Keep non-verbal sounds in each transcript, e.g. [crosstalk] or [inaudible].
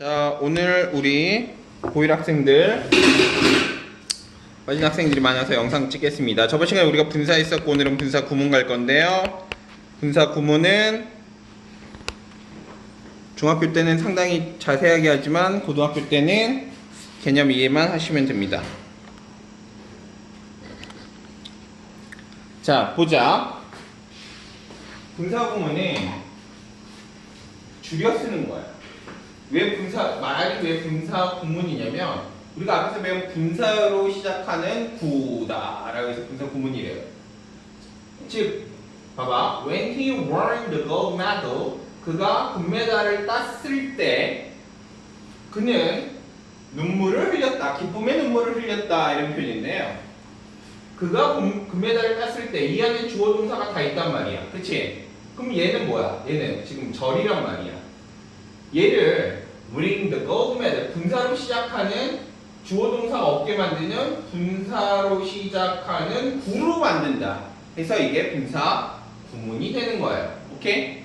자, 오늘 우리 고1 학생들 빠진 학생들이 많아서 영상 찍겠습니다. 저번 시간에 우리가 분사 했었고 오늘은 분사 구문 갈 건데요. 분사 구문은 중학교 때는 상당히 자세하게 하지만 고등학교 때는 개념 이해만 하시면 됩니다. 자, 보자. 분사 구문은 줄여 쓰는 거야. 왜 분사 말이 왜 분사 구문이냐면 우리가 앞에서 배운 분사로 시작하는 구다라고 해서 분사 구문이래요. 즉 봐봐 when he won the gold medal 그가 금메달을 땄을 때 그는 눈물을 흘렸다 기쁨의 눈물을 흘렸다 이런 표현인데요. 그가 금, 금메달을 땄을 때 이 안에 주어 동사가 다 있단 말이야. 그치? 그럼 얘는 뭐야? 얘는 지금 절이란 말이야. 얘를 bring the gold medal 분사로 시작하는 주어 동사가 없게 만드는 분사로 시작하는 구로 만든다. 그래서 이게 분사 구문이 되는 거예요. 오케이?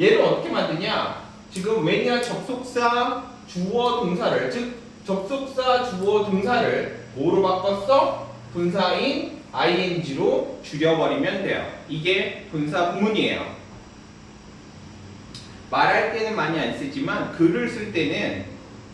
얘를 어떻게 만드냐? 지금 when이란 접속사 주어 동사를 즉 접속사 주어 동사를 뭐로 바꿨어? 분사인 ing로 줄여버리면 돼요. 이게 분사 구문이에요. 말할 때는 많이 안 쓰지만 글을 쓸 때는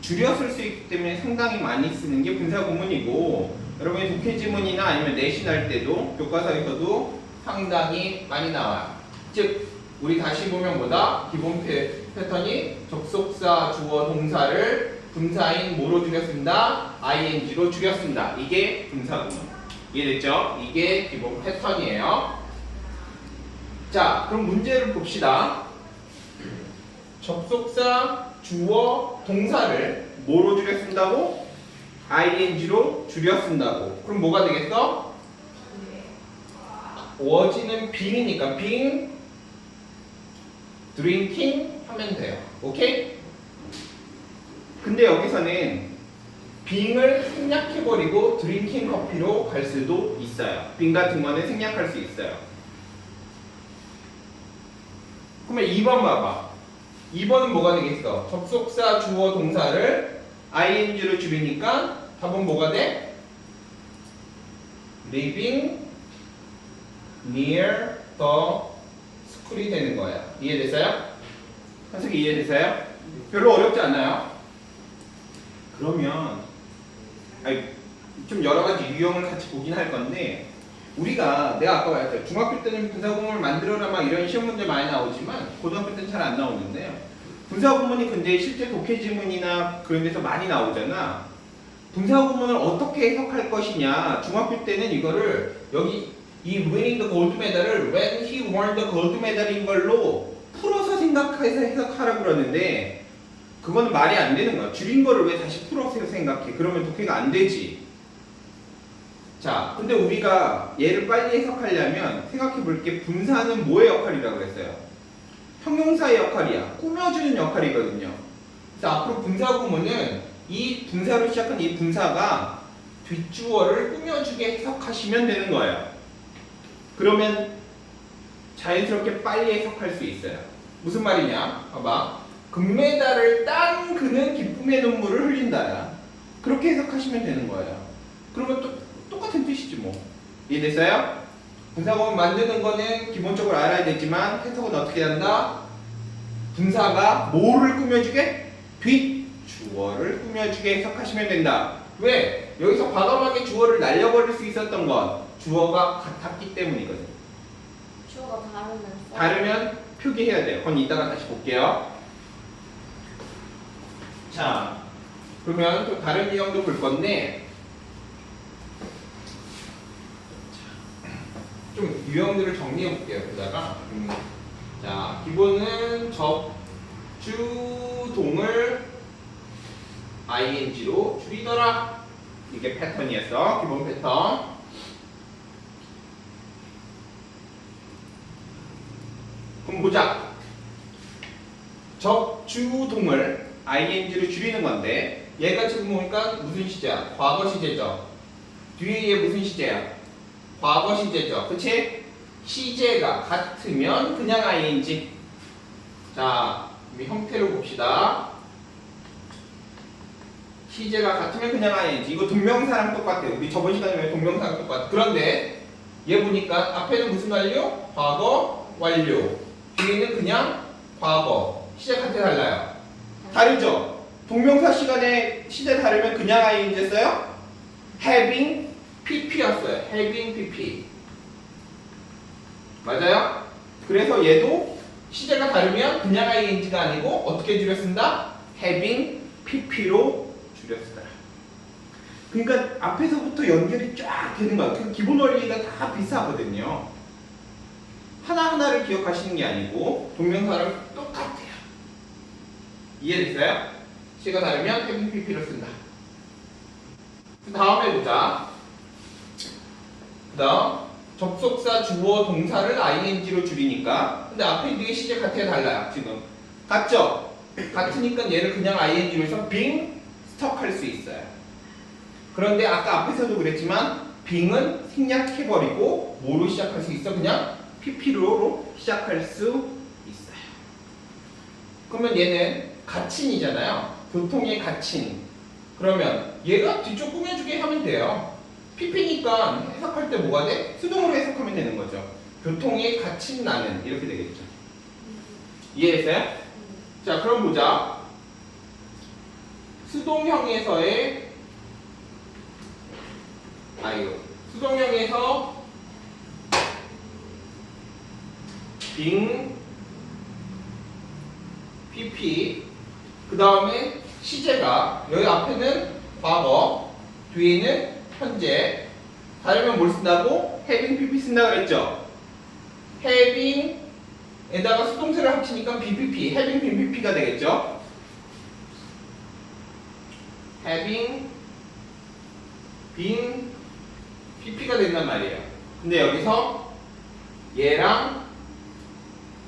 줄여 쓸 수 있기 때문에 상당히 많이 쓰는 게 분사 구문이고 여러분이 독해 지문이나 아니면 내신 할 때도 교과서에서도 상당히 많이 나와요. 즉 우리 다시 보면 뭐다? 기본 패, 패턴이 접속사 주어 동사를 분사인 뭐로 줄였습니다? ing로 줄였습니다. 이게 분사 구문. 이해됐죠? 이게 기본 패턴이에요. 자, 그럼 문제를 봅시다. 접속사, 주어, 동사를 뭐로 줄였습니다고? ing로 줄였습니다고. 그럼 뭐가 되겠어? 워지는 빙이니까 빙, 드링킹 하면 돼요. 오케이? 근데 여기서는 빙을 생략해버리고 드링킹 커피로 갈 수도 있어요. 빙 같은 거는 생략할 수 있어요. 그러면 2번 봐봐. 2번은 뭐가 되겠어? 접속사 주어 동사를 ing로 줄이니까 답은 뭐가 돼? living near the school이 되는 거야. 이해됐어요? 한석이 이해됐어요? 별로 어렵지 않나요? 그러면 아니, 좀 여러 가지 유형을 같이 보긴 할 건데 우리가 내가 아까 말했죠 중학교 때는 분사구문을 만들어라 막 이런 시험 문제 많이 나오지만 고등학교 때는 잘 안 나오는데요. 분사구문이 근데 실제 독해 지문이나 그런 데서 많이 나오잖아. 분사구문을 어떻게 해석할 것이냐. 중학교 때는 이거를 여기 이 winning the gold medal을 when he won the gold medal인 걸로 풀어서 생각해서 해석하라고 그러는데 그거는 말이 안 되는 거야. 줄인 거를 왜 다시 풀어서 생각해? 그러면 독해가 안 되지 자, 근데 우리가 얘를 빨리 해석하려면 생각해 볼 게 분사는 뭐의 역할이라고 그랬어요? 형용사의 역할이야. 꾸며주는 역할이거든요. 그래서 앞으로 분사 구문은 이 분사로 시작한 이 분사가 뒷주어를 꾸며주게 해석하시면 되는 거예요. 그러면 자연스럽게 빨리 해석할 수 있어요. 무슨 말이냐? 봐봐. 금메달을 딴 그는 기쁨의 눈물을 흘린다야. 그렇게 해석하시면 되는 거예요. 그러면 또 똑같은 뜻이지 뭐. 이해됐어요? 분사구문 만드는 거는 기본적으로 알아야 되지만 해석은 어떻게 한다? 분사가 뭐를 꾸며주게? 뒷주어를 꾸며주게 해석하시면 된다. 왜? 여기서 과감하게 주어를 날려버릴 수 있었던 건 주어가 같았기 때문이거든. 주어가 다르면 써. 다르면 표기해야 돼요. 그건 이따가 다시 볼게요. 자, 그러면 또 다른 유형도 볼 건데 좀 유형들을 정리해 볼게요. 그다가 음, 자 기본은 접주동을 ing로 줄이더라. 이게 패턴이었어. 기본 패턴. 그럼 보자. 접주동을 ing로 줄이는 건데 얘가 지금 보니까 무슨 시제야? 과거 시제죠. 뒤에 얘 무슨 시제야? 과거 시제죠. 그치? 시제가 같으면 그냥 ing. 자, 형태를 봅시다. 시제가 같으면 그냥 ing. 이거 동명사랑 똑같아요. 우리 저번 시간에 왜 동명사랑 똑같아. 그런데 얘 보니까 앞에는 무슨 완료? 과거 완료. 뒤에는 그냥 과거. 시제 같아 달라요. 다르죠? 동명사 시간에 시제 다르면 그냥 ing 써요? having pp였어요. having pp. 맞아요? 그래서 얘도 시제가 다르면 그냥 ing가 아니고 어떻게 쓴다? having pp로 쓰더라. 그러니까 앞에서부터 연결이 쫙 되는 거야. 그 기본 원리가 다 비슷하거든요. 하나하나를 기억하시는 게 아니고 동명사랑 똑같아요. 이해됐어요? 시가 다르면 having pp로 쓴다. 그 다음에 보자. 그 다음 접속사 주어 동사를 ing로 줄이니까 근데 앞에 뒤에 시제 같아야 달라요 지금. 같죠? 같으니까 얘를 그냥 ing로 해서 being stuck 할수 있어요. 그런데 아까 앞에서도 그랬지만 being은 생략해버리고 뭐로 시작할 수 있어? 그냥 pp로 시작할 수 있어요. 그러면 얘는 가친이잖아요. 교통의 가친 그러면 얘가 뒤쪽 꾸며주게 하면 돼요 PP니까 해석할 때 뭐가 돼? 수동으로 해석하면 되는 거죠. 교통의 가친 나는 이렇게 되겠죠. 이해했어요? 자, 그럼 보자. 수동형에서의 아 이거 수동형에서 빙 PP 그 다음에 시제가 여기 앞에는 과거 뒤에는 현재 다르면 뭘 쓴다고? having pp 쓴다 그랬죠? having에다가 수동태를 합치니까 bpp, having bpp가 되겠죠? having been pp가 된단 말이에요. 근데 여기서 얘랑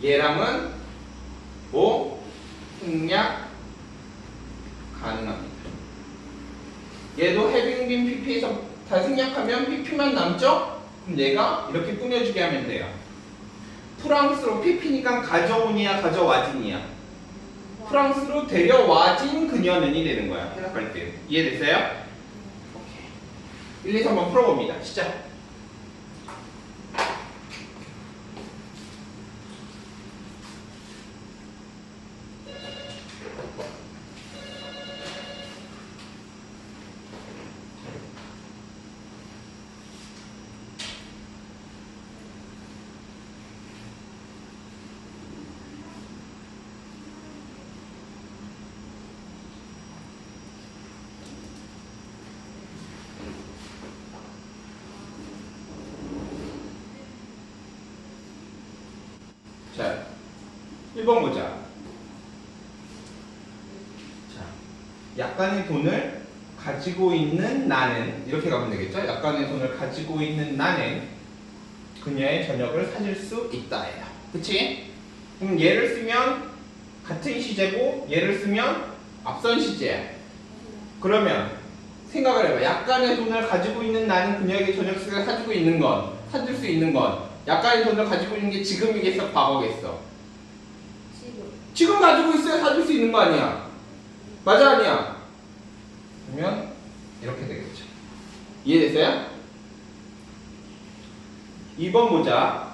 얘랑은 뭐 생략 가능합니다. 얘도 having been pp에서 다 생략하면 pp만 남죠? 그럼 얘가 이렇게 꾸며주게 하면 돼요. 프랑스로 pp니까 가져오니야 가져와진이야. 프랑스로 데려와진 그녀는이 되는 거야. 해석할 때. 이해됐어요? 오케이. 1, 2, 3번 풀어봅니다. 시작. 자, 1번 보자. 자, 약간의 돈을 가지고 있는 나는 이렇게 가면 되겠죠? 약간의 돈을 가지고 있는 나는 그녀의 저녁을 사줄 수 있다예요. 그치? 그럼 얘를 쓰면 같은 시제고 얘를 쓰면 앞선 시제야. 그러면 생각을 해봐. 약간의 돈을 가지고 있는 나는 그녀에게 저녁을 사주고 있는 건 사줄 수 있는 건 약간의 돈을 가지고 있는 게 지금이겠어, 과거겠어. 지금 지금 가지고 있어야 사줄 수 있는 거 아니야? 맞아 아니야? 그러면 이렇게 되겠죠. 이해됐어요? 2번 보자.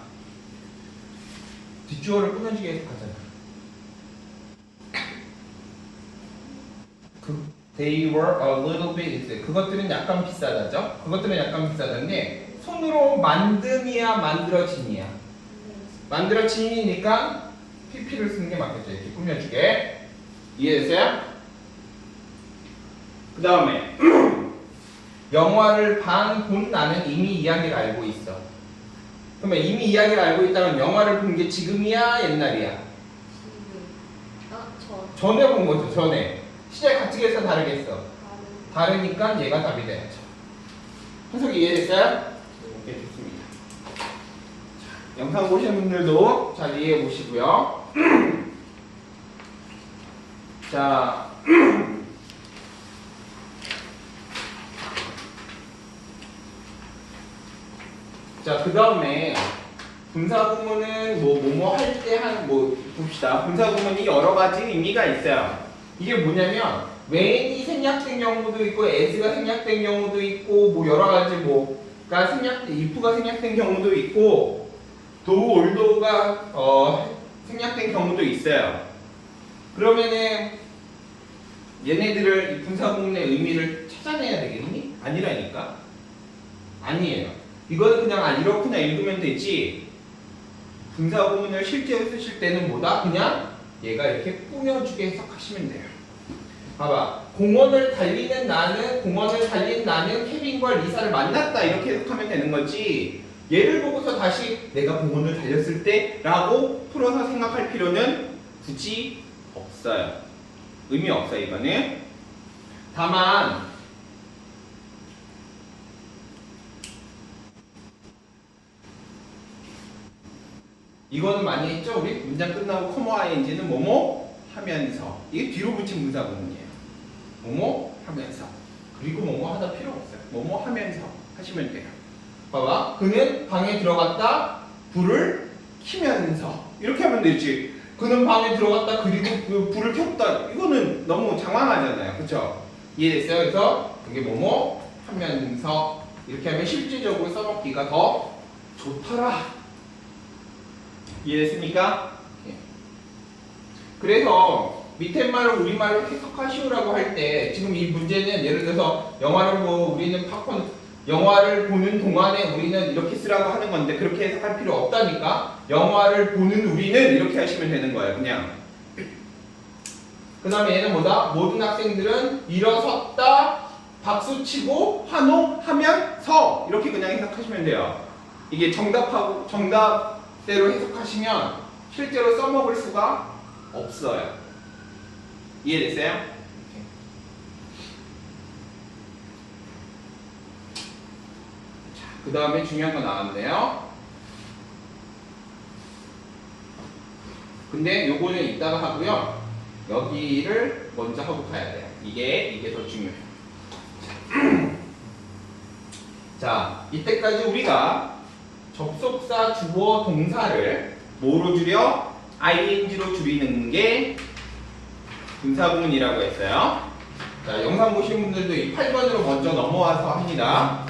뒷주어를 꾸며주게 해석하잖아. 그 They were a little bit. 그것들은 약간 비싸다죠? 그것들은 약간 비싸던데 손으로 만듦이야 만들어짐이야? 만들어짐이니까 PP를 쓰는 게 맞겠죠. 이렇게 꾸며주게. 이해됐어요? 그 다음에 [clears throat] 영화를 반 본 나는 이미 이야기를 알고 있어. 그러면 이미 이야기를 알고 있다면 영화를 본 게 지금이야 옛날이야? 지금 아저 전에 본 거죠. 전에. 시제 해서 다르겠어. 다르니까 얘가 답이 돼야죠. 해석이 이해됐어요? 오케이 좋습니다. 자, 영상 보시는 분들도 잘 이해해 보시고요. [clears throat] 자. 자, 그 다음에 분사구문은 뭐 뭐뭐 할 때 한 뭐 봅시다. 분사구문이 여러 가지 의미가 있어요. 이게 뭐냐면 when이 생략된 경우도 있고 as가 생략된 경우도 있고 뭐 여러 가지 뭐 가 생략 if가 생략된 경우도 있고 do or도가 어, 생략된 경우도 있어요. 그러면은 얘네들을 이 분사구문의 의미를 찾아내야 되겠니? 아니라니까. 아니에요. 이거는 그냥 아 이렇구나 읽으면 되지. 분사 구문을 실제로 쓰실 때는 뭐다? 그냥 얘가 이렇게 꾸며주게 해석하시면 돼요. 봐봐. 공원을 달리는 나는 공원을 달린 나는 케빈과 리사를 만났다 이렇게 해석하면 되는 거지. 얘를 보고서 다시 내가 공원을 달렸을 때 라고 풀어서 생각할 필요는 굳이 없어요. 의미 없어요 이거는. 다만 이거는 많이 했죠? 우리 문장 끝나고 커머 ing는 뭐뭐 하면서 이게 뒤로 붙인 문사구문이에요. 뭐뭐 하면서 그리고 뭐뭐 하다 필요 없어요. 뭐뭐 하면서 하시면 돼요. 봐봐. 그는 방에 들어갔다 불을 키면서 이렇게 하면 되지. 그는 방에 들어갔다 그리고 그 불을 켰다. 이거는 너무 장황하잖아요. 그렇죠? 이해됐어요? 그래서 그게 뭐뭐 하면서 이렇게 하면 실질적으로 써먹기가 더 좋더라. 이해됐습니까? 예. 그래서 밑에 말을 우리말로 해석하시오라고 할 때 지금 이 문제는 예를 들어서 영화를 뭐 우리는 팝콘 영화를 보는 동안에 우리는 이렇게 쓰라고 하는 건데 그렇게 해석할 필요 없다니까 영화를 보는 우리는 이렇게 하시면 되는 거예요 그냥 그 다음에 얘는 뭐다? 모든 학생들은 일어섰다 박수치고 환호하면 서 이렇게 그냥 해석하시면 돼요 이게 정답하고 정답 대로 해석하시면 실제로 써먹을 수가 없어요 이해됐어요? 그 다음에 중요한 거 나왔네요. 근데 요거는 이따가 하고요. 여기를 먼저 하고 가야 돼요. 이게 이게 더 중요해요. 자, [clears throat] 이때까지 우리가 접속사 주어 동사를 뭐로 줄여? ing로 줄이는 게 분사구문이라고 했어요. 자, 영상 보신 분들도 이 8번으로 먼저 넘어와서 합니다.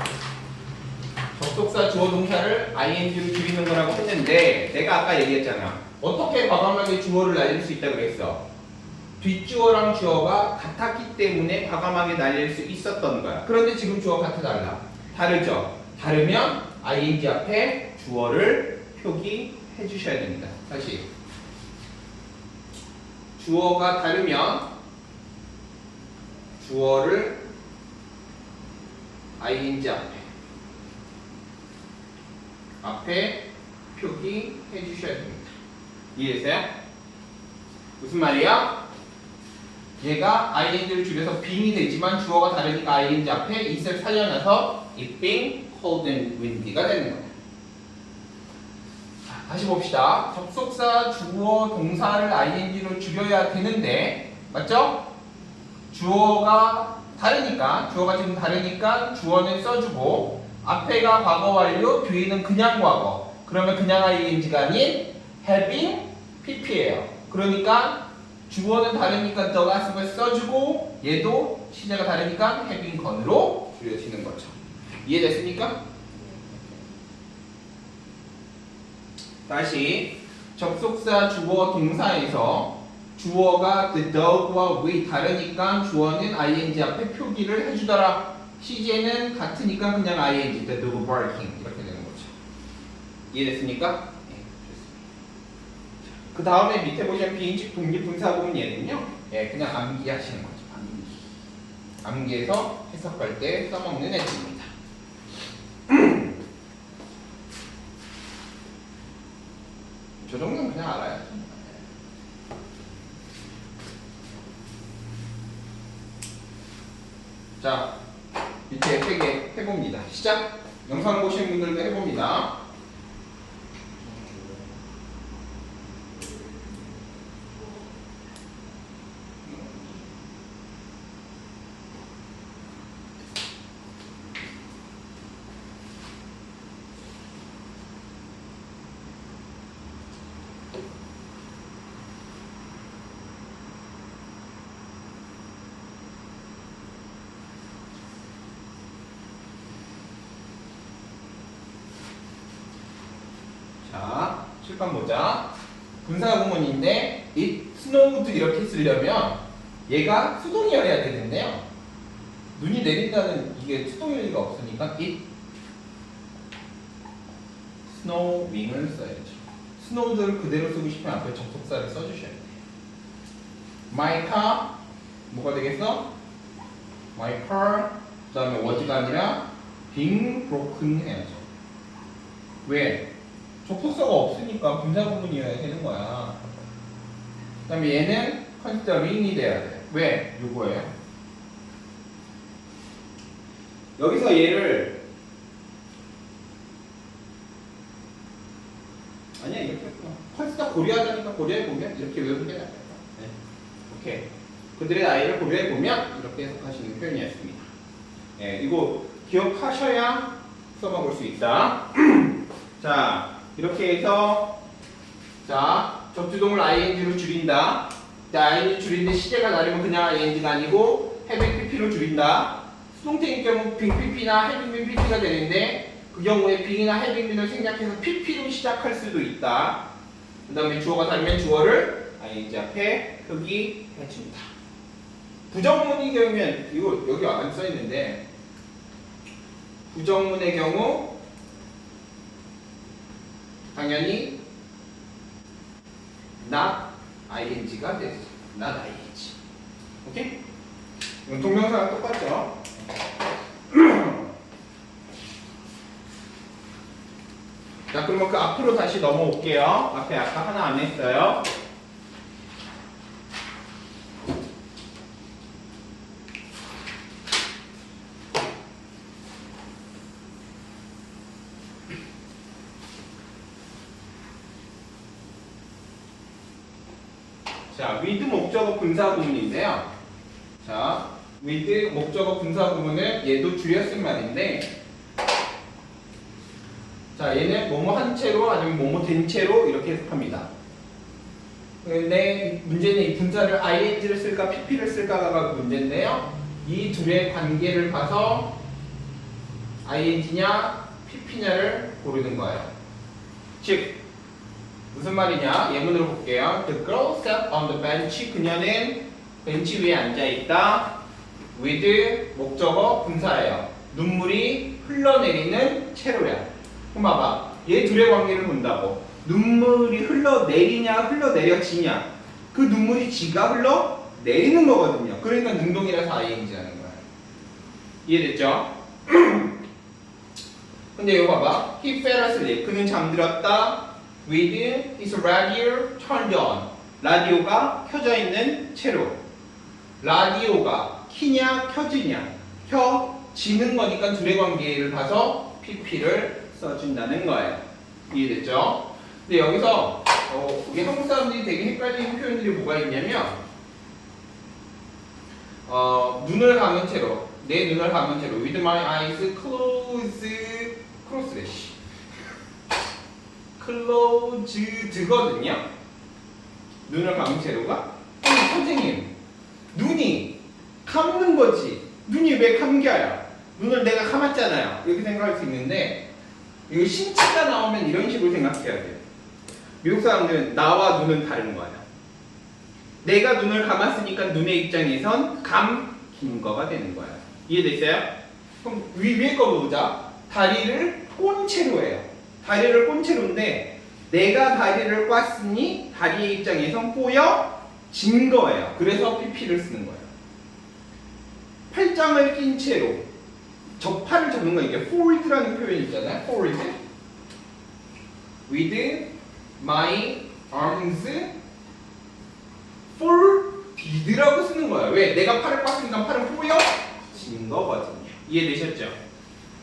접속사 주어 동사를 ing로 줄이는 거라고 했는데 내가 아까 얘기했잖아. 어떻게 과감하게 주어를 날릴 수 있다 그랬어? 뒷주어랑 주어가 같았기 때문에 과감하게 날릴 수 있었던 거야. 그런데 지금 주어 같아 달라. 다르죠? 다르면 ing 앞에 주어를 표기해 주셔야 됩니다. 다시. 주어가 다르면 주어를 ing 앞에 앞에 표기해 주셔야 됩니다. 이해되세요? 무슨 말이야? 얘가 ing를 줄여서 being이 되지만 주어가 다르니까 ing 앞에 it을 살려놔서 it and windy가 되는 거예요. 자, 다시 봅시다. 접속사 주어 동사를 ing로 줄여야 되는데 맞죠? 주어가 다르니까 주어가 지금 다르니까 주어는 써주고 앞에가 과거 완료, 뒤에는 그냥 과거. 그러면 그냥 ing가 아닌 having pp예요. 그러니까 주어는 다르니까 the last 을 써주고 얘도 시제가 다르니까 having 건으로 줄여지는 거죠. 이해됐습니까? 다시 접속사 주어 동사에서 주어가 the dog와 we 다르니까 주어는 ing 앞에 표기를 해주더라. 시제는 같으니까 그냥 ing, the dog barking 이렇게 되는 거죠. 이해됐습니까? 네. 그 다음에 밑에 보시면 비인식 독립분사구문 얘는요, 예, 그냥 암기하시는 거죠. 암기. 암기해서 해석할 때 써먹는 애들입니다. 저 정도는 그냥 알아요. 자, 밑에 세개 해봅니다. 시작! 영상 보시는 분들도 해봅니다. 잠깐 보자. 분사구문인데 it snowed 이렇게 쓰려면 얘가 수동이어야 되는데요. 눈이 내린다는 이게 수동일 리가 없으니까 it snowing을 써야죠. snowed를 그대로 쓰고 싶으면 앞에 접속사를 써주셔야 돼요. my car 뭐가 되겠어? my car 그 다음에 was가 아니라 being broken 해야죠. 왜? 접속사가 없으니까 분사 구문이어야 되는 거야. 그 다음에 얘는 considering이 돼야 돼. 왜? 요거예요. 여기서 얘를 아니야 이렇게 컨시더 고려하자니까 고려해 보면 이렇게 외우는 게 낫겠다. 네. 오케이. 그들의 나이를 고려해 보면 이렇게 해석하시는 표현이었습니다. 네, 이거 기억하셔야 써먹을 수 있다. [clears throat] 자, 이렇게 해서 자 접주동을 ing로 줄인다. 자, ing 줄이는데 시제가 다르면 그냥 ing가 아니고 having pp로 줄인다. 수동태인 경우 빙 pp나 having been pp가 되는데 그 경우에 빙이나 having been을 생략해서 pp로 시작할 수도 있다. 그 다음에 주어가 다르면 주어를 ing 앞에 표기 해 줍니다. 부정문의 경우면 이거 여기 안 써 있는데 부정문의 경우 당연히 not ing가 되죠. not ing. 오케이? 동명사랑 똑같죠? [clears throat] 자, 그러면 그 앞으로 다시 넘어올게요. 앞에 아까 하나 안 했어요. 자, with 목적어 분사 구문인데요. 자, with 목적어 분사 구문은 얘도 줄여 쓴 말인데, 자, 얘는 뭐뭐 한 채로 아니면 뭐뭐 된 채로 이렇게 해석합니다. 근데 문제는 이 분사를 ing를 쓸까 pp를 쓸까가 문제인데요. 이 둘의 관계를 봐서 ing냐 pp냐를 고르는 거예요. 즉 무슨 말이냐? 예문으로 볼게요. The girl sat on the bench. 그녀는 벤치 위에 앉아 있다. with 목적어 분사예요. 눈물이 흘러내리는 채로야. 그럼 봐봐. 얘 둘의 관계를 본다고. 눈물이 흘러내리냐, 흘러내려지냐. 그 눈물이 지가 흘러내리는 거거든요. 그러니까 능동이라서 ing 하는 거야. 이해됐죠? [clears throat] 근데 이거 봐봐. He fell asleep. 그는 잠들었다. With his radio turned on. 라디오가 켜져 있는 채로. 라디오가 키냐 켜지냐 켜지는 거니까 둘의 관계를 봐서 pp를 써준다는 거예요. 이해됐죠? 근데 여기서 어, 우리 한국 사람들이 되게 헷갈리는 표현들이 뭐가 있냐면 어, 눈을 감은 채로 내 눈을 감은 채로 with my eyes closed crossed closed거든요. 눈을 감은 채로가 아니, 선생님 눈이 감는 거지 눈이 왜 감겨요? 눈을 내가 감았잖아요. 이렇게 생각할 수 있는데 이거 신체가 나오면 이런 식으로 생각해야 돼요. 미국 사람들은 나와 눈은 다른 거예요. 내가 눈을 감았으니까 눈의 입장에선 감긴 거가 되는 거예요. 이해됐어요? 그럼 위, 위에 거 보자. 다리를 꼰 채로 해요. 다리를 꼰 채로인데 내가 다리를 꽈으니 다리의 입장에선 꼬여진 거예요. 그래서 PP를 쓰는 거예요. 팔짱을 낀 채로 접팔을 접는 거 이게 fold라는 표현이 있잖아요. fold. with my arms folded라고 쓰는 거야. 왜? 내가 팔을 꽉으니까 팔은 꼬여진 거거든요. 이해되셨죠?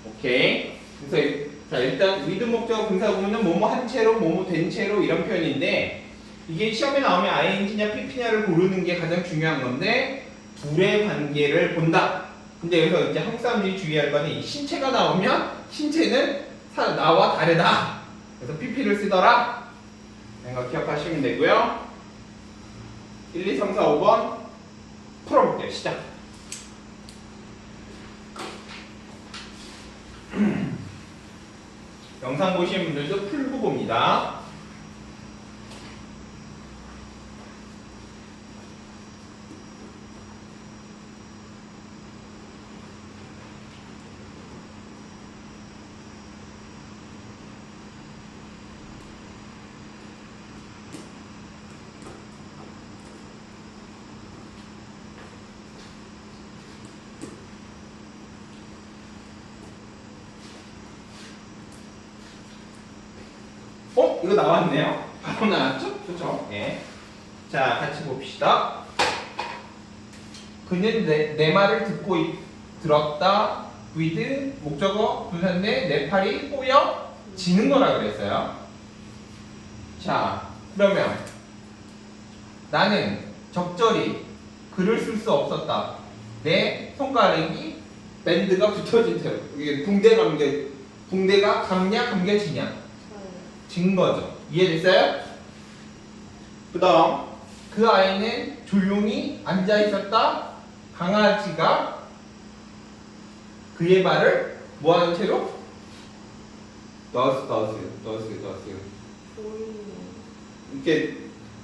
오케이. 그래서 자 일단 with 목적 분사 구문은 뭐뭐 한 채로 뭐뭐 된 채로 이런 표현인데 이게 시험에 나오면 ing냐 pp냐를 고르는 게 가장 중요한 건데 둘의 관계를 본다. 근데 여기서 이제 한국 사람들이 주의할 거는 이 신체가 나오면 신체는 사- 나와 다르다. 그래서 pp를 쓰더라. 이런 거 기억하시면 되고요. 1, 2, 3, 4, 5번 풀어볼게요. 시작. 영상 보시는 분들도 풀고 봅니다. 이거 나왔네요. 바로 나왔죠? 그죠? 예. 자, 같이 봅시다. 그는 내, 내 말을 듣고 있- 들었다. with 목적어 분사인데 내 팔이 꼬여 지는 거라 그랬어요. 자, 그러면 나는 적절히 글을 쓸 수 없었다. 내 손가락이 밴드가 붙어진 채로 이게 붕대 감겨 붕대가 감냐 감겨지냐. 진 거죠. 이해됐어요? 그 다음 그 아이는 조용히 앉아 있었다. 강아지가 그의 발을 뭐 하는 채로? 더스 더스 더스 더스 보이는. 이렇게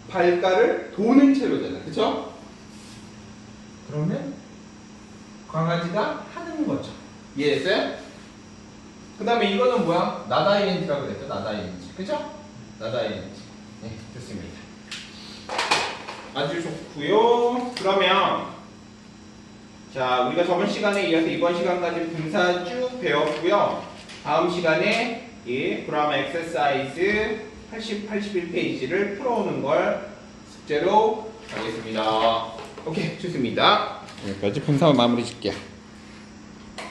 발가를 도는 채로잖아. 그쵸? 그러면 강아지가 하는 거죠. 이해됐어요? 그 다음에 이거는 뭐야? 나다 이엔지라고 그랬죠? 나다 이엔지. 그죠? 나다 이엔지. 네, 좋습니다. 아주 좋고요. 그러면 자, 우리가 저번 시간에 이어서 이번 시간까지 분사 쭉 배웠고요. 다음 시간에 이 그라마 엑서사이즈 80, 81페이지를 풀어오는 걸 숙제로 하겠습니다. 오케이, 좋습니다. 여기까지 분사 마무리 줄게요.